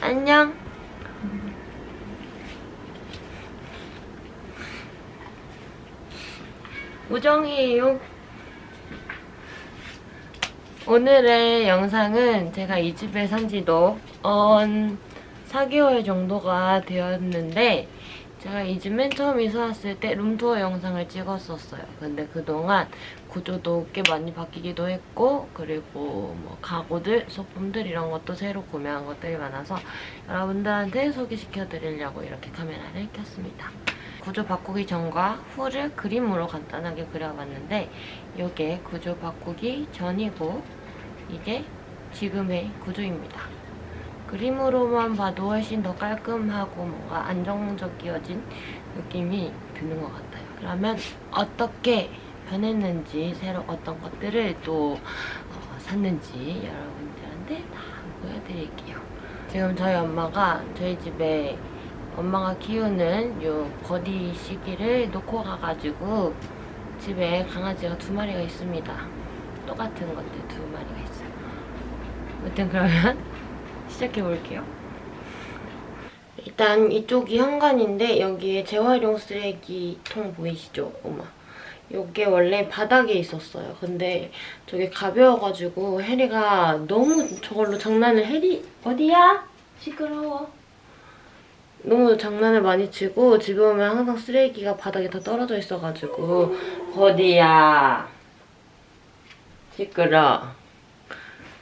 안녕. 우정이에요. 오늘의 영상은 제가 이 집에 산 지도 언 4개월 정도가 되었는데 제가 이집 맨 처음 이사 왔을 때 룸투어 영상을 찍었었어요. 근데 그동안 구조도 꽤 많이 바뀌기도 했고 그리고 뭐 가구들, 소품들 이런 것도 새로 구매한 것들이 많아서 여러분들한테 소개시켜 드리려고 이렇게 카메라를 켰습니다. 구조 바꾸기 전과 후를 그림으로 간단하게 그려봤는데 이게 구조 바꾸기 전이고 이게 지금의 구조입니다. 그림으로만 봐도 훨씬 더 깔끔하고 뭔가 안정적이어진 느낌이 드는 것 같아요. 그러면 어떻게 변했는지 새로 어떤 것들을 또 어, 샀는지 여러분들한테 다 보여드릴게요. 지금 저희 엄마가 저희 집에 엄마가 키우는 요 버디 시기를 놓고 가가지고 집에 강아지가 두 마리가 있습니다. 똑같은 것들 두 마리가 있어요. 아무튼 그러면 시작해 볼게요. 일단 이쪽이 현관인데 여기에 재활용 쓰레기통 보이시죠? 엄마. 요게 원래 바닥에 있었어요. 근데 저게 가벼워가지고 혜리가 너무 저걸로 장난을 혜리 어디야? 시끄러워. 너무 장난을 많이 치고 집에 오면 항상 쓰레기가 바닥에 다 떨어져 있어가지고 어디야? 시끄러.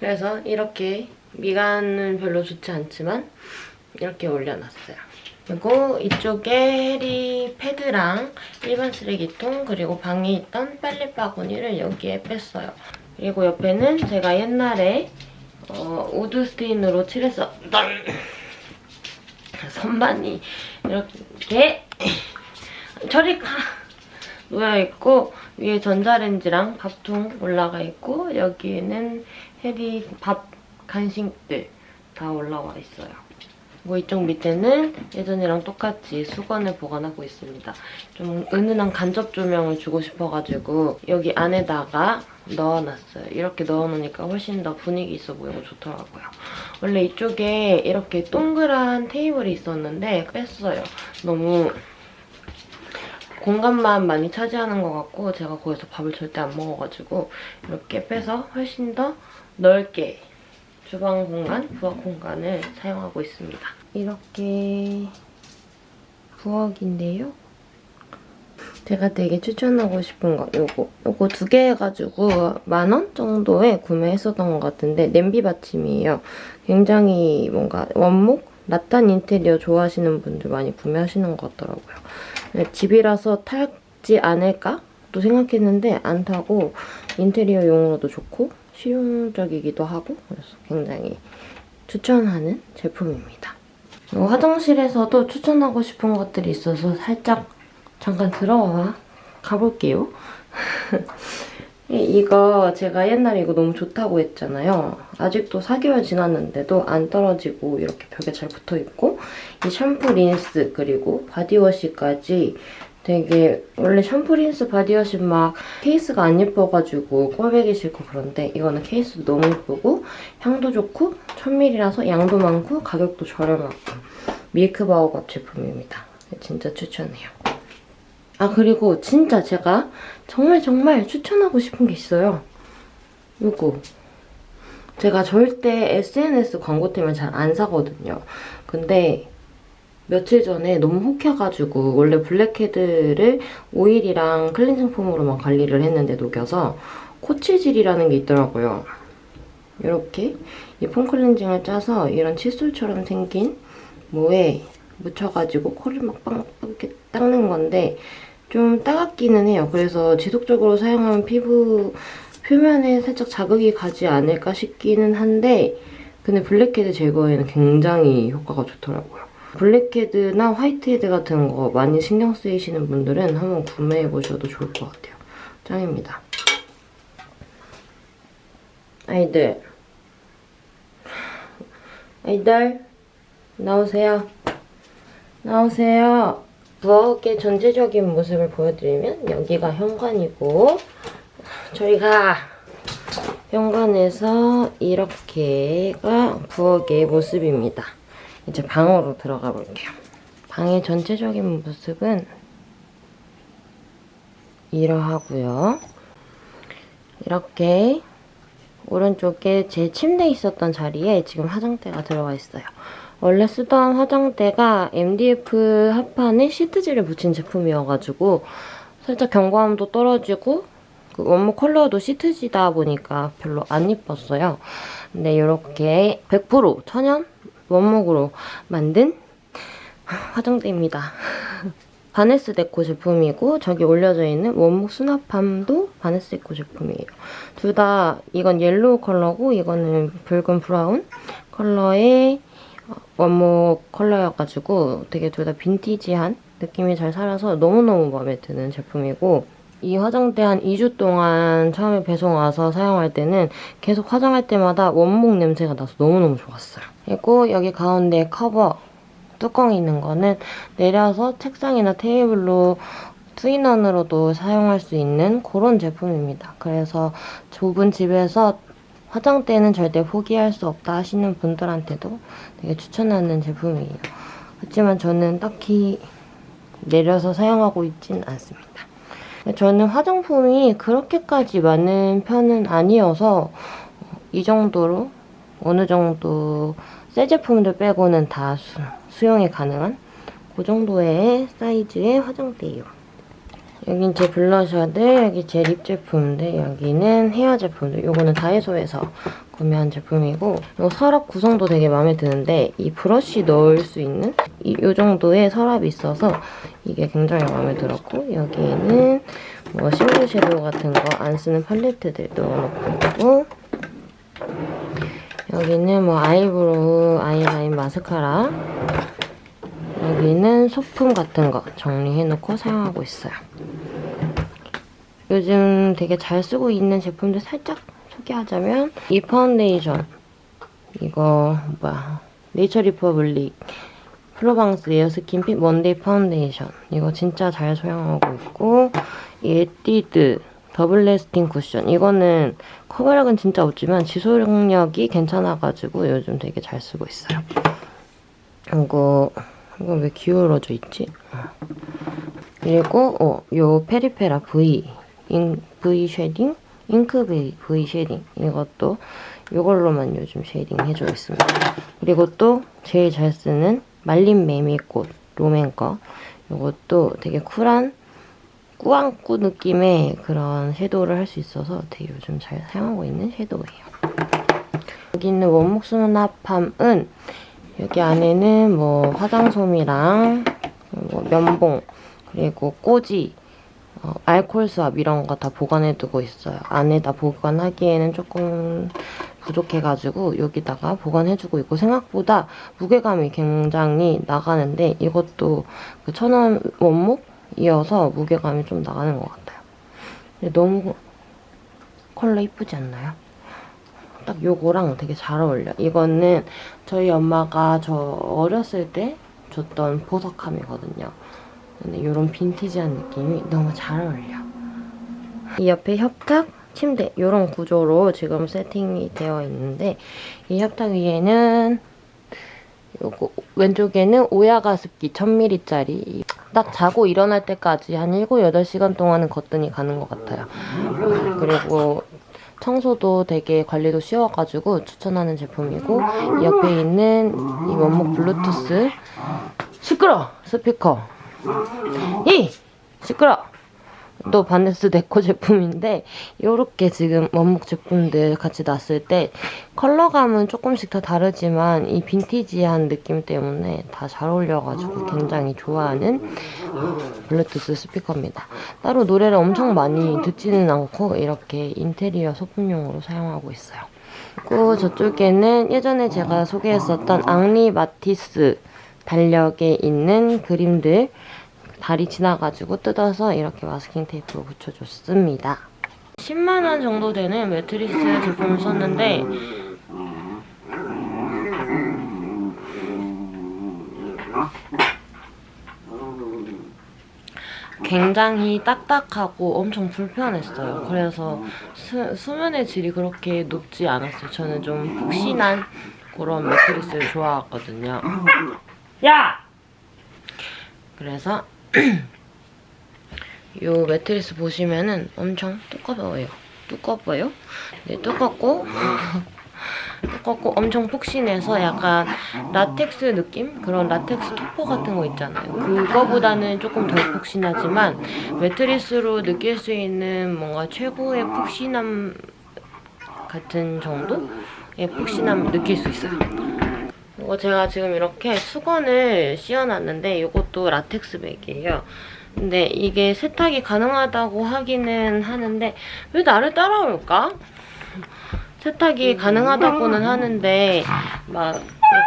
그래서 이렇게 미간은 별로 좋지 않지만 이렇게 올려놨어요. 그리고 이쪽에 해리 패드랑 일반 쓰레기통 그리고 방에 있던 빨래 바구니를 여기에 뺐어요. 그리고 옆에는 제가 옛날에 어, 우드 스테인으로 칠했었던 선반이 이렇게 저리 가 놓여 있고 위에 전자레인지랑 밥통 올라가 있고 여기에는 해리 밥 간식들 다 올라와 있어요. 뭐 이쪽 밑에는 예전이랑 똑같이 수건을 보관하고 있습니다. 좀 은은한 간접 조명을 주고 싶어가지고 여기 안에다가 넣어놨어요. 이렇게 넣어놓으니까 훨씬 더 분위기 있어 보이고 좋더라고요. 원래 이쪽에 이렇게 동그란 테이블이 있었는데 뺐어요. 너무 공간만 많이 차지하는 것 같고 제가 거기서 밥을 절대 안 먹어가지고 이렇게 빼서 훨씬 더 넓게 주방 공간, 부엌 공간을 사용하고 있습니다. 이렇게 부엌인데요. 제가 되게 추천하고 싶은 거 요거 요거 두 개 해가지고 만 원 정도에 구매했었던 것 같은데 냄비 받침이에요. 굉장히 뭔가 원목 라탄 인테리어 좋아하시는 분들 많이 구매하시는 것 같더라고요. 근데 집이라서 탈지 않을까? 또 생각했는데 안 타고 인테리어용으로도 좋고 실용적이기도 하고 그래서 굉장히 추천하는 제품입니다. 어, 화장실에서도 추천하고 싶은 것들이 있어서 살짝 잠깐 들어와 가볼게요. 이거 제가 옛날에 이거 너무 좋다고 했잖아요. 아직도 4개월 지났는데도 안 떨어지고 이렇게 벽에 잘 붙어있고 이 샴푸, 린스, 그리고 바디워시까지 되게 원래 샴푸, 린스, 바디워시 막 케이스가 안 예뻐가지고 꼴보기 싫고 그런데 이거는 케이스도 너무 예쁘고 향도 좋고 1000ml라서 양도 많고 가격도 저렴하고 밀크바오밥 제품입니다. 진짜 추천해요. 아 그리고 진짜 제가 정말 정말 추천하고 싶은 게 있어요. 요거. 제가 절대 SNS 광고템을 잘안 사거든요. 근데 며칠 전에 너무 혹해가지고 원래 블랙헤드를 오일이랑 클렌징 폼으로만 관리를 했는데 녹여서 코치질이라는 게 있더라고요. 이렇게 이 폼 클렌징을 짜서 이런 칫솔처럼 생긴 뭐에 묻혀가지고 코를 막 빵빵 이렇게 닦는 건데 좀 따갑기는 해요. 그래서 지속적으로 사용하면 피부 표면에 살짝 자극이 가지 않을까 싶기는 한데 근데 블랙헤드 제거에는 굉장히 효과가 좋더라고요. 블랙헤드나 화이트헤드 같은 거 많이 신경 쓰이시는 분들은 한번 구매해보셔도 좋을 것 같아요. 짱입니다. 아이들. 아이들. 나오세요. 나오세요. 부엌의 전체적인 모습을 보여드리면 여기가 현관이고 저희가 현관에서 이렇게가 부엌의 모습입니다. 이제 방으로 들어가 볼게요. 방의 전체적인 모습은 이러하고요. 이렇게 오른쪽에 제 침대 있었던 자리에 지금 화장대가 들어가 있어요. 원래 쓰던 화장대가 MDF 합판에 시트지를 붙인 제품이어가지고 살짝 경과함도 떨어지고 그 원목 컬러도 시트지다 보니까 별로 안 이뻤어요. 근데 이렇게 100% 천연 원목으로 만든 화장대입니다. 바네스 데코 제품이고 저기 올려져 있는 원목 수납함도 바네스 데코 제품이에요. 둘 다 이건 옐로우 컬러고 이거는 붉은 브라운 컬러의 원목 컬러여가지고 되게 둘 다 빈티지한 느낌이 잘 살아서 너무너무 마음에 드는 제품이고 이 화장대 한 2주 동안 처음에 배송 와서 사용할 때는 계속 화장할 때마다 원목 냄새가 나서 너무너무 좋았어요. 그리고 여기 가운데 커버 뚜껑이 있는 거는 내려서 책상이나 테이블로 투인원으로도 사용할 수 있는 그런 제품입니다. 그래서 좁은 집에서 화장대는 절대 포기할 수 없다 하시는 분들한테도 되게 추천하는 제품이에요. 하지만 저는 딱히 내려서 사용하고 있진 않습니다. 저는 화장품이 그렇게까지 많은 편은 아니어서 이 정도로 어느 정도 새 제품들 빼고는 다 수, 수용이 가능한 그 정도의 사이즈의 화장대예요. 여긴 제 블러셔들, 여기 제 립 제품들, 여기는 헤어 제품들. 요거는 다이소에서 구매한 제품이고 이 서랍 구성도 되게 마음에 드는데 이 브러쉬 넣을 수 있는 이, 요 정도의 서랍이 있어서 이게 굉장히 마음에 들었고 여기에는 뭐 실루 섀도우 같은 거 안 쓰는 팔레트들 넣어놓고 있고 여기는 뭐 아이브로우, 아이라인, 마스카라. 여기는 소품 같은 거 정리해놓고 사용하고 있어요. 요즘 되게 잘 쓰고 있는 제품들 살짝 소개하자면 이 파운데이션. 이거 뭐야? 네이처 리퍼블릭 플로방스 에어 스킨 핏 먼데이 파운데이션. 이거 진짜 잘 사용하고 있고 이 에뛰드 더블 레스팅 쿠션 이거는 커버력은 진짜 없지만 지속력이 괜찮아가지고 요즘 되게 잘 쓰고 있어요. 이거 이거 왜 기울어져 있지? 어. 그리고 어, 요 페리페라 V 인, V 쉐딩 잉크 V, V 쉐딩 이것도 이걸로만 요즘 쉐딩 해주고 있습니다. 그리고 또 제일 잘 쓰는 말린 메밀꽃 롬앤 거 이것도 되게 쿨한 꾸안꾸 느낌의 그런 섀도우를 할 수 있어서 되게 요즘 잘 사용하고 있는 섀도우예요. 여기 있는 원목 수납함은 여기 안에는 뭐 화장솜이랑 뭐 면봉 그리고 꼬지 어, 알콜 수압 이런 거 다 보관해두고 있어요. 안에다 보관하기에는 조금 부족해가지고 여기다가 보관해주고 있고 생각보다 무게감이 굉장히 나가는데 이것도 그 천원 원목 이어서 무게감이 좀 나가는 것 같아요. 너무 컬러 이쁘지 않나요? 딱 요거랑 되게 잘 어울려. 이거는 저희 엄마가 저 어렸을 때 줬던 보석함이거든요. 근데 이런 빈티지한 느낌이 너무 잘 어울려. 이 옆에 협탁, 침대 이런 구조로 지금 세팅이 되어 있는데 이 협탁 위에는 요거 왼쪽에는 오야가습기 1000ml짜리 딱 자고 일어날 때까지 한 7, 8시간 동안은 거뜬히 가는 것 같아요. 그리고 청소도 되게 관리도 쉬워가지고 추천하는 제품이고 이 옆에 있는 이 원목 블루투스 시끄러! 스피커. 이! 시끄러 또 바네스 데코 제품인데 이렇게 지금 원목 제품들 같이 놨을 때 컬러감은 조금씩 다 다르지만 이 빈티지한 느낌 때문에 다 잘 어울려가지고 굉장히 좋아하는 블루투스 스피커입니다. 따로 노래를 엄청 많이 듣지는 않고 이렇게 인테리어 소품용으로 사용하고 있어요. 그리고 저쪽에는 예전에 제가 소개했었던 앙리 마티스 달력에 있는 그림들 다리 지나가지고 뜯어서 이렇게 마스킹 테이프로 붙여줬습니다. 10만원 정도 되는 매트리스 제품을 썼는데 굉장히 딱딱하고 엄청 불편했어요. 그래서 수, 수면의 질이 그렇게 높지 않았어요. 저는 좀 푹신한 그런 매트리스를 좋아하거든요. 야! 그래서 이 매트리스 보시면은 엄청 두꺼워요. 두꺼워요? 네, 두껍고 두껍고 엄청 폭신해서 약간 라텍스 느낌? 그런 라텍스 토퍼 같은 거 있잖아요. 그거보다는 조금 덜 폭신하지만 매트리스로 느낄 수 있는 뭔가 최고의 폭신함 같은 정도의 폭신함 느낄 수 있어요. 이거 제가 지금 이렇게 수건을 씌워놨는데 이것도 라텍스 백이에요. 근데 이게 세탁이 가능하다고 하기는 하는데 왜 나를 따라올까? 세탁이 가능하다고는 하는데 막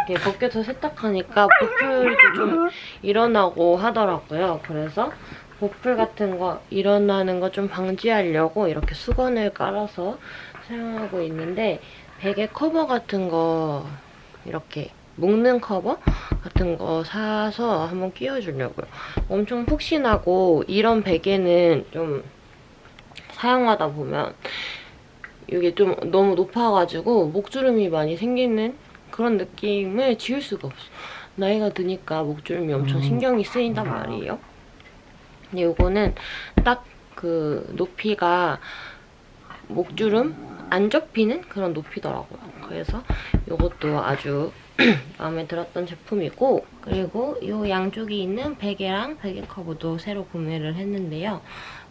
이렇게 벗겨서 세탁하니까 보풀도 좀 일어나고 하더라고요. 그래서 보풀 같은 거 일어나는 거 좀 방지하려고 이렇게 수건을 깔아서 사용하고 있는데 베개 커버 같은 거 이렇게 묶는 커버 같은 거 사서 한번 끼워주려고요. 엄청 푹신하고 이런 베개는 좀 사용하다 보면 이게 좀 너무 높아가지고 목주름이 많이 생기는 그런 느낌을 지울 수가 없어. 나이가 드니까 목주름이 엄청 신경이 쓰인단 말이에요. 근데 이거는 딱 그 높이가 목주름 안 접히는 그런 높이더라고요. 그래서 이것도 아주 마음에 들었던 제품이고 그리고 이 양쪽에 있는 베개랑 베개 커버도 새로 구매를 했는데요.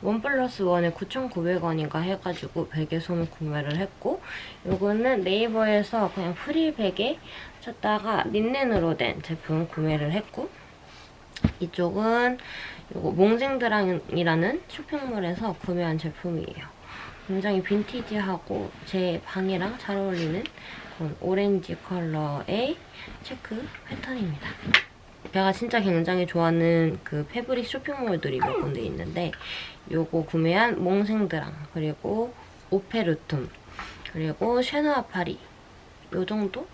원 플러스 원에 9,900원인가 해가지고 베개 솜을 구매를 했고 이거는 네이버에서 그냥 프리 베개 찾다가 린넨으로 된 제품 구매를 했고 이쪽은 이거 몽생드랑이라는 쇼핑몰에서 구매한 제품이에요. 굉장히 빈티지하고 제 방이랑 잘 어울리는 오렌지 컬러의 체크 패턴입니다. 제가 진짜 굉장히 좋아하는 그 패브릭 쇼핑몰들이 몇 군데 있는데 요거 구매한 몽생드랑 그리고 오페르툼 그리고 쉐누아 파리 요 정도를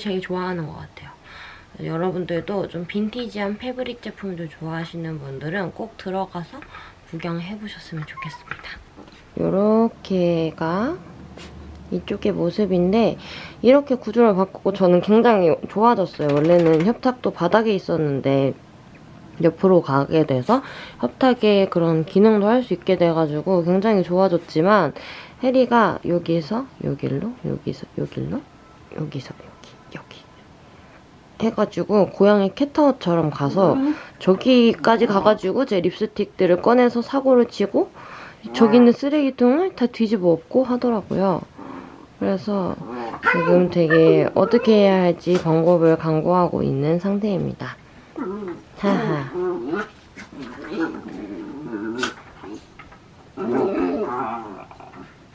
제일 좋아하는 것 같아요. 여러분들도 좀 빈티지한 패브릭 제품들 좋아하시는 분들은 꼭 들어가서 구경해 보셨으면 좋겠습니다. 요렇게가 이쪽의 모습인데 이렇게 구조를 바꾸고 저는 굉장히 좋아졌어요. 원래는 협탁도 바닥에 있었는데 옆으로 가게 돼서 협탁의 그런 기능도 할 수 있게 돼가지고 굉장히 좋아졌지만 해리가 여기서 여길로 여기서 여길로 여기서 여기 여기 해가지고 고양이 캣타워처럼 가서 저기까지 가가지고 제 립스틱들을 꺼내서 사고를 치고 저기 있는 쓰레기통을 다 뒤집어 엎고 하더라고요. 그래서 지금 되게 어떻게 해야 할지 방법을 강구하고 있는 상태입니다. 하하.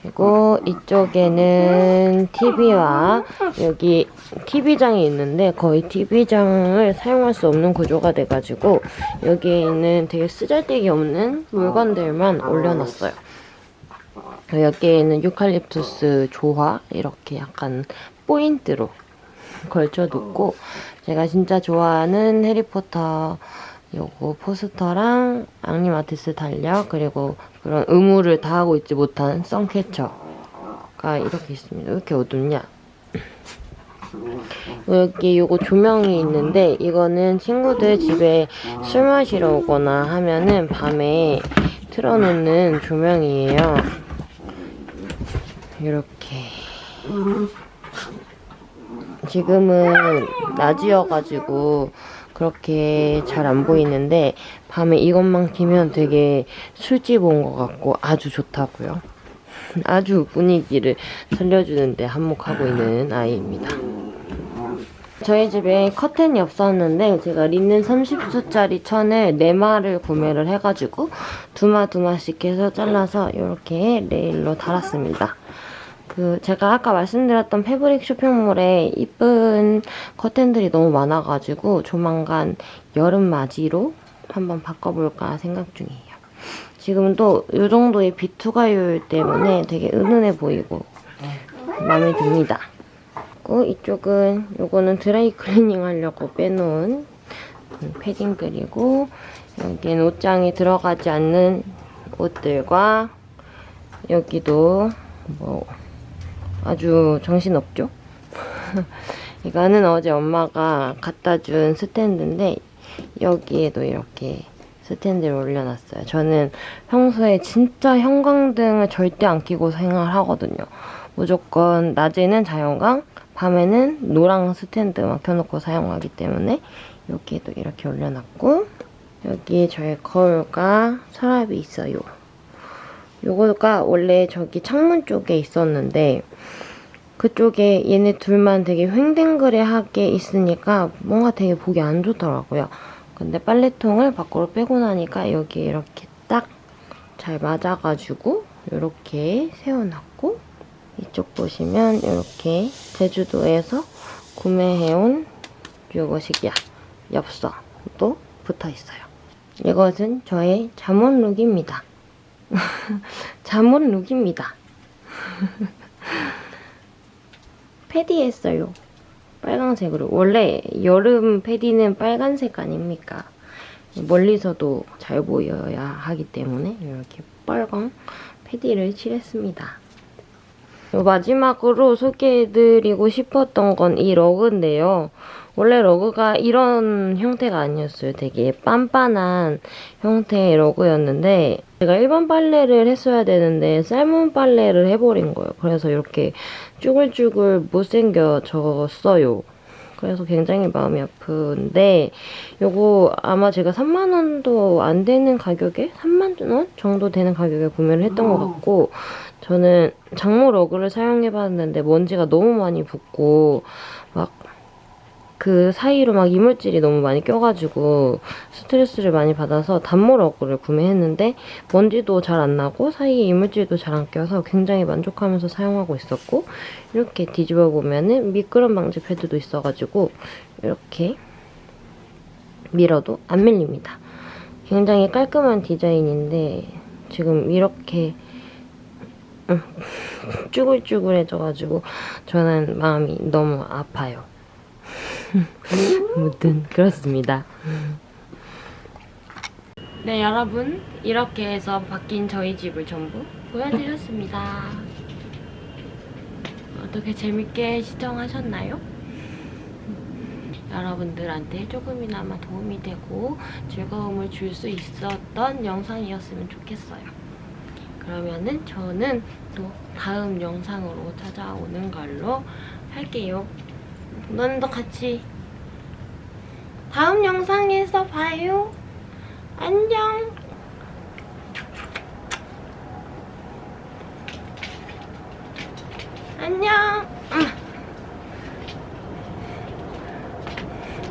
그리고 이쪽에는 TV와 여기 TV장이 있는데 거의 TV장을 사용할 수 없는 구조가 돼가지고 여기에 있는 되게 쓰잘데기 없는 물건들만 올려놨어요. 여기에 있는 유칼립투스 조화 이렇게 약간 포인트로 걸쳐놓고 제가 진짜 좋아하는 해리포터 요거 포스터랑 앙리마티스 달력 그리고 그런 의무를 다하고 있지 못한 선캐쳐가 이렇게 있습니다. 왜 이렇게 어둡냐? 여기 요거 조명이 있는데 이거는 친구들 집에 술 마시러 오거나 하면은 밤에 틀어놓는 조명이에요. 이렇게 지금은 낮이어가지고 그렇게 잘 안 보이는데 밤에 이것만 키면 되게 술집 온 것 같고 아주 좋다고요. 아주 분위기를 살려주는데 한몫하고 있는 아이입니다. 저희 집에 커튼이 없었는데 제가 린넨 30수짜리 천을 4마를 구매를 해가지고 두마 두마씩 해서 잘라서 이렇게 레일로 달았습니다. 그 제가 아까 말씀드렸던 패브릭 쇼핑몰에 이쁜 커튼들이 너무 많아가지고 조만간 여름 맞이로 한번 바꿔볼까 생각 중이에요. 지금은 또이 정도의 비투가율 때문에 되게 은은해 보이고 마음에 듭니다. 그리고 이쪽은 요거는 드라이 클리닝 하려고 빼놓은 패딩들이고 여기는 옷장에 들어가지 않는 옷들과 여기도 뭐 아주 정신없죠? 이거는 어제 엄마가 갖다 준 스탠드인데 여기에도 이렇게 스탠드를 올려놨어요. 저는 평소에 진짜 형광등을 절대 안 켜고 생활 하거든요. 무조건 낮에는 자연광, 밤에는 노랑 스탠드만 켜놓고 사용하기 때문에 여기에도 이렇게 올려놨고 여기에 저의 거울과 서랍이 있어요. 요거가 원래 저기 창문 쪽에 있었는데 그쪽에 얘네 둘만 되게 횡댕그레하게 있으니까 뭔가 되게 보기 안 좋더라고요. 근데 빨래통을 밖으로 빼고 나니까 여기에 이렇게 딱 잘 맞아가지고 이렇게 세워놨고 이쪽 보시면 이렇게 제주도에서 구매해온 요것이야 엽서도 붙어있어요. 이것은 저의 잠옷 룩입니다. 잠옷 룩입니다. 패디 했어요. 빨강색으로. 원래 여름 패디는 빨간색 아닙니까? 멀리서도 잘 보여야 하기 때문에 이렇게 빨강 패디를 칠했습니다. 마지막으로 소개해드리고 싶었던 건 이 러그인데요. 원래 러그가 이런 형태가 아니었어요. 되게 빤빤한 형태의 러그였는데 제가 일반 빨래를 했어야 되는데 삶은 빨래를 해버린 거예요. 그래서 이렇게 쭈글쭈글 못생겨졌어요. 그래서 굉장히 마음이 아픈데 요거 아마 제가 3만 원도 안 되는 가격에 3만 원 정도 되는 가격에 구매를 했던 것 같고 저는 장모 러그를 사용해봤는데 먼지가 너무 많이 붙고 막 그 사이로 막 이물질이 너무 많이 껴가지고 스트레스를 많이 받아서 단모 러그를 구매했는데 먼지도 잘 안 나고 사이에 이물질도 잘 안 껴서 굉장히 만족하면서 사용하고 있었고 이렇게 뒤집어 보면은 미끄럼 방지 패드도 있어가지고 이렇게 밀어도 안 밀립니다. 굉장히 깔끔한 디자인인데 지금 이렇게 음, 쭈글쭈글해져가지고 저는 마음이 너무 아파요. 아무튼 그렇습니다. 네 여러분 이렇게 해서 바뀐 저희 집을 전부 보여드렸습니다. 어떻게 재밌게 시청하셨나요? 여러분들한테 조금이나마 도움이 되고 즐거움을 줄 수 있었던 영상이었으면 좋겠어요. 그러면은 저는 또 다음 영상으로 찾아오는 걸로 할게요. 너는 도 같이 다음 영상에서 봐요. 안녕. 안녕.